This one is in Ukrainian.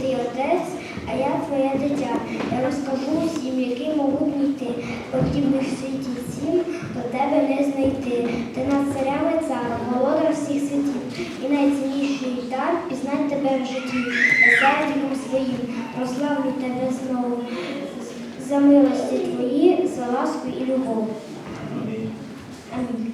ти отець, а я твоє дитя. Я розкажу всім, який могутній ти, подібних світі сім, до тебе не знайти. Ти над царями цар, володар всіх світів, і найцінніший дар пізнать тебе в житті, заділом своїм, прославлю тебе знову. За милості твої, за ласку і любов. Амінь.